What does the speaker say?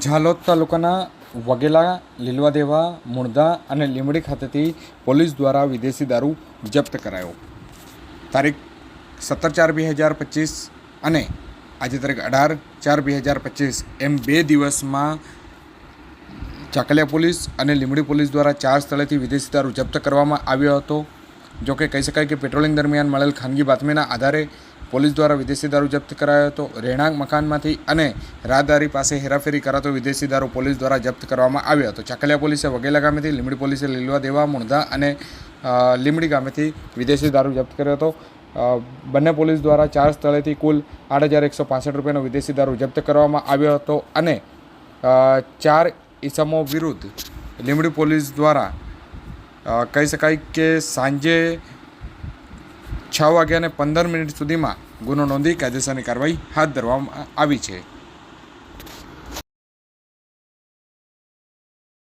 ઝાલોદ તાલુકાના વગેલા લીલવા દેવા મુણધા અને લીંબડી ખાતેથી પોલીસ દ્વારા વિદેશી દારૂ જપ્ત કરાયો. તારીખ સત્તર ચાર બે હજાર પચીસ અને આજે તારીખ અઢાર ચાર બે હજાર પચીસ એમ બે દિવસમાં ચાકલિયા પોલીસ અને લીંબડી પોલીસ દ્વારા ચાર સ્થળેથી વિદેશી દારૂ જપ્ત કરવામાં આવ્યો હતો. જો કે કહી શકાય કે પેટ્રોલિંગ દરમિયાન મળેલ ખાનગી બાતમીના આધારે પોલીસ દ્વારા વિદેશી દારૂ જપ્ત કરાયો હતો. રહેણાંક મકાનમાંથી અને રાહદારી પાસે હેરાફેરી કરાતો વિદેશી દારૂ પોલીસ દ્વારા જપ્ત કરવામાં આવ્યો હતો. ચાકલિયા પોલીસે વગેલા ગામેથી લીમડી પોલીસે લીલવા દેવા મુણધા અને લીમડી ગામેથી વિદેશી દારૂ જપ્ત કર્યો હતો. બંને પોલીસ દ્વારા ચાર સ્થળેથી કુલ આઠ હજાર એકસો પાસઠ રૂપિયાનો વિદેશી દારૂ જપ્ત કરવામાં આવ્યો હતો અને ચાર ઇસમો વિરુદ્ધ લીમડી પોલીસ દ્વારા કહી શકાય કે સાંજે છ વાગ્યાને પંદર મિનિટ સુધીમાં ગુનો નોંધી કાયદેસરની કાર્યવાહી હાથ ધરવામાં આવી છે.